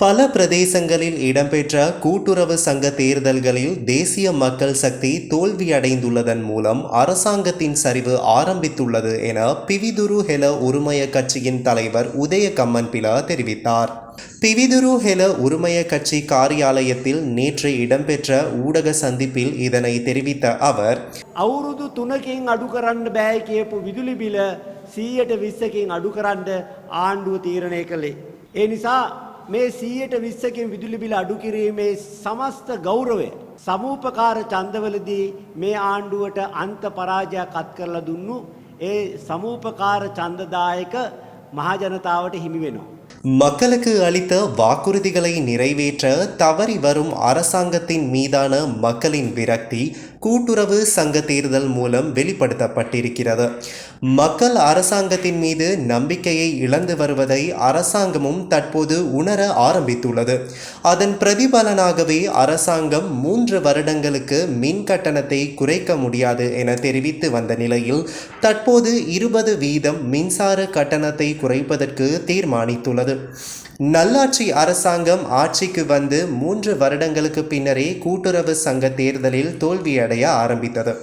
பல பிரதேசங்களில் இடம்பெற்ற கூட்டுறவு சங்க தேர்தல்களில் தேசிய மக்கள் சக்தி தோல்வியடைந்துள்ளதன் மூலம் அரசாங்கத்தின் சரிவு ஆரம்பித்துள்ளது என பிவிதுரு ஹெல உரிமைய கட்சியின் தலைவர் உதய கம்மன்பில தெரிவித்தார் பிவிதுரு ஹெல உரிமைய கட்சி காரியாலயத்தில் நேற்று இடம்பெற்ற ஊடக சந்திப்பில் இதனை தெரிவித்த அவர் අවුරුදු තුනකින් අඩු කරන්න බෑ කියපු විදුලි බිල සීයට විස්සකින් අඩු කරන්න ආණ්ඩුව තීරණය කළේ. ඒ නිසා මේ සීයට විස්සකින් විදුලි බිල අඩු කිරීමේ සමස්ත ගෞරවය. සමූපකාර චන්දවලදී මේ ආණ්ඩුවට අන්ත පරාජයක් අත් කරලා දුන්නු ඒ සමූපකාර චන්දදායක මහජනතාවට හිමි වෙනවා. மக்களுக்கு அளித்த வாக்குறுதிகளை நிறைவேற்ற தவறி வரும் அரசாங்கத்தின் மீதான மக்களின் விரக்தி கூட்டுறவு சங்க தேர்தல் மூலம் வெளிப்படுத்தப்பட்டிருக்கிறது. மக்கள் அரசாங்கத்தின் மீது நம்பிக்கையை இழந்து வருவதை அரசாங்கமும் தற்போது உணர ஆரம்பித்துள்ளது. அதன் பிரதிபலனாகவே அரசாங்கம் மூன்று வருடங்களுக்கு மின் கட்டணத்தை குறைக்க முடியாது என தெரிவித்து வந்த நிலையில் தற்போது இருபது வீதம் மின்சார கட்டணத்தை குறைப்பதற்கு தீர்மானித்துள்ளது. நல்லாட்சி அரசாங்கம் ஆட்சிக்கு வந்து மூன்று வருடங்களுக்கு பின்னரே கூட்டுறவு சங்க தேர்தலில் தோல்வியடைய ஆரம்பித்தது.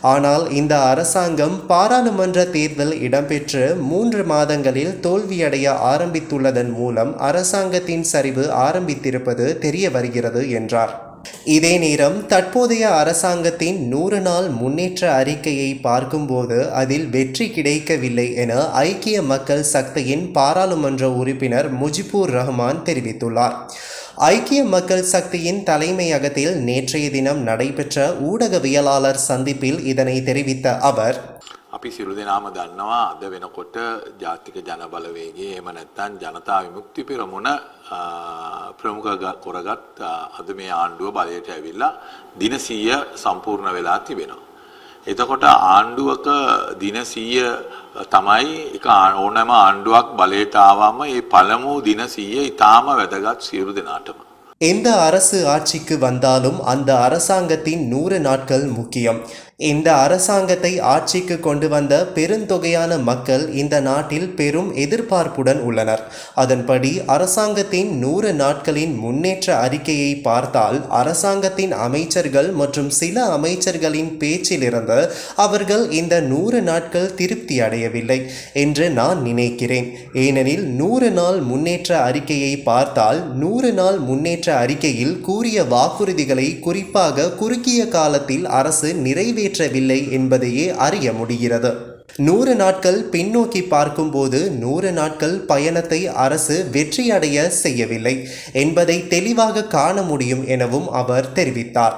ஆனால் இந்த அரசாங்கம் பாராளுமன்ற தேர்தல் இடம்பெற்று மூன்று மாதங்களில் தோல்வியடைய ஆரம்பித்துள்ளதன் மூலம் அரசாங்கத்தின் சரிவு ஆரம்பித்திருப்பது தெரிய வருகிறது என்றார். இதே நேரம் தற்போதைய அரசாங்கத்தின் நூறு நாள் முன்னேற்ற அறிக்கையை பார்க்கும்போது அதில் வெற்றி கிடைக்கவில்லை என ஐக்கிய மக்கள் சக்தியின் பாராளுமன்ற உறுப்பினர் முஜிபுர் ரஹ்மான் தெரிவித்துள்ளார். ஐக்கிய மக்கள் சக்தியின் தலைமையகத்தில் நேற்றைய தினம் நடைபெற்ற ஊடகவியலாளர் சந்திப்பில் இதனை தெரிவித்த அவர் අපි සිරු දෙනාම දන්නවා අද වෙනකොට ජාතික ජනබලවේගේ එම නැත්තන් ජනතා විමුක්ති පෙරමුණ ආ, ප්‍රමුඛ ග- කොරගත් ආ, අද මේ ආණ්ඩුව බලයට ඇවිල්ලා දින සීය සම්පූර්ණ වෙලා තිබෙනවා. එතකොට ආණ්ඩුවක දින සීය තමයි එක ආ- ඕනෑම ආණ්ඩුවක් බලයට ආවම ඒ පළමු දින සීය ඉතාම වැදගත් සියලු දෙනාටම. எந்த அரசு ஆட்சிக்கு வந்தாலும் அந்த அரசாங்கத்தின் நூறு நாட்கள் முக்கியம் இந்த அரசாங்கத்தை ஆட்சிக்கு கொண்டு வந்த பெருந்தொகையான மக்கள் இந்த நாட்டில் பெரும் எதிர்பார்ப்புடன் உள்ளனர். அதன்படி அரசாங்கத்தின் நூறு நாட்களின் முன்னேற்ற அறிக்கையை பார்த்தால் அரசாங்கத்தின் அமைச்சர்கள் மற்றும் சில அமைச்சர்களின் பேச்சிலிருந்து அவர்கள் இந்த நூறு நாட்கள் திருப்தி அடையவில்லை என்று நான் நினைக்கிறேன். ஏனெனில் நூறு நாள் முன்னேற்ற அறிக்கையை பார்த்தால் நூறு நாள் முன்னேற்ற அறிக்கையில் கூறிய வாக்குறுதிகளை குறிப்பாக குறுகிய காலத்தில் அரசு நிறைவேற்றவில்லை என்பதையே அறிய முடிகிறது. நூறு நாட்கள் பின்னோக்கி பார்க்கும்போது நூறு நாட்கள் பயணத்தை அரசு வெற்றியடைய செய்யவில்லை என்பதை தெளிவாக காண முடியும் எனவும் அவர் தெரிவித்தார்.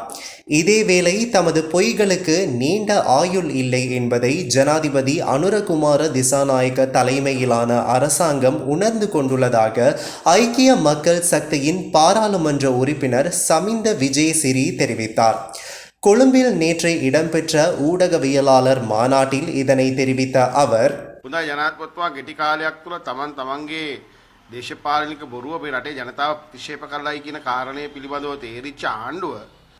இதேவேளை தமது பொய்களுக்கு நீண்ட ஆயுள் இல்லை என்பதை ஜனாதிபதி அனுரகுமார திசாநாயக்க தலைமையிலான அரசாங்கம் உணர்ந்து கொண்டுள்ளதாக ஐக்கிய மக்கள் சக்தியின் பாராளுமன்ற உறுப்பினர் சமிந்த விஜயசிறி தெரிவித்தார். கொழும்பில் நேற்று இடம்பெற்ற ஊடகவியலாளர் மாநாட்டில் இதனை தெரிவித்த அவர் හොඳ ජනාත්පොත්වා ගෙටි කාලයක් තුළ තමන් තමන්ගේ දේශපාලනික බොරුව අපේ රටේ ජනතාව ප්‍රතික්ෂේප කරලායි කියන කාරණය පිළිබඳව තේරිච්ච ආණ්ඩුව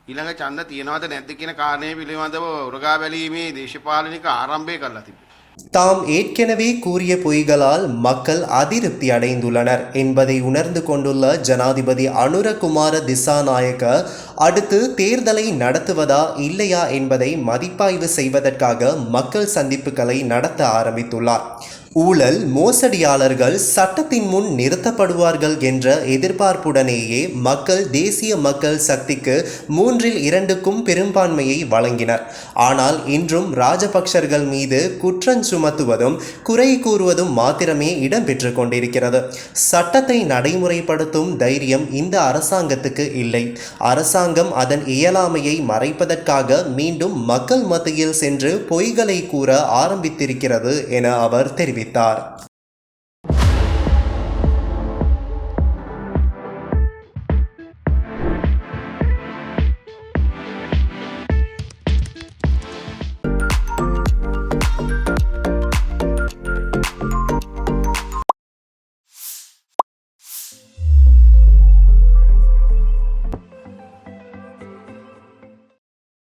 ඊළඟ ඡන්ද තියනවද නැද්ද කියන කාරණය පිළිබඳව උරගා බැලීමේ දේශපාලනික ආරම්භය කරලා තිබෙනවා. தாம் ஏற்கனவே கூறிய பொய்களால் மக்கள் அதிருப்தி அடைந்துள்ளனர் என்பதை உணர்ந்து கொண்டுள்ள ஜனாதிபதி அனுரகுமார திசாநாயக்க அடுத்து தேர்தலை நடத்துவதா இல்லையா என்பதை மதிப்பாய்வு செய்வதற்காக மக்கள் சந்திப்புகளை நடத்த ஆரம்பித்துள்ளார். ஊழல் மோசடியாளர்கள் சட்டத்தின் முன் நிறுத்தப்படுவார்கள் என்ற எதிர்பார்ப்புடனேயே மக்கள் தேசிய மக்கள் சக்திக்கு மூன்றில் இரண்டுக்கும் பெரும்பான்மையை வழங்கினர். ஆனால் இன்றும் ராஜபக்சர்கள் மீது குற்றம் சுமத்துவதும் குறை கூறுவதும் மாத்திரமே இடம்பெற்று கொண்டிருக்கிறது. சட்டத்தை நடைமுறைப்படுத்தும் தைரியம் இந்த அரசாங்கத்துக்கு இல்லை. அரசாங்கம் அதன் இயலாமையை மறைப்பதற்காக மீண்டும் மக்கள் மத்தியில் சென்று பொய்களை கூற ஆரம்பித்திருக்கிறது என அவர் தெரிவித்தார். தெரிவித்தார்.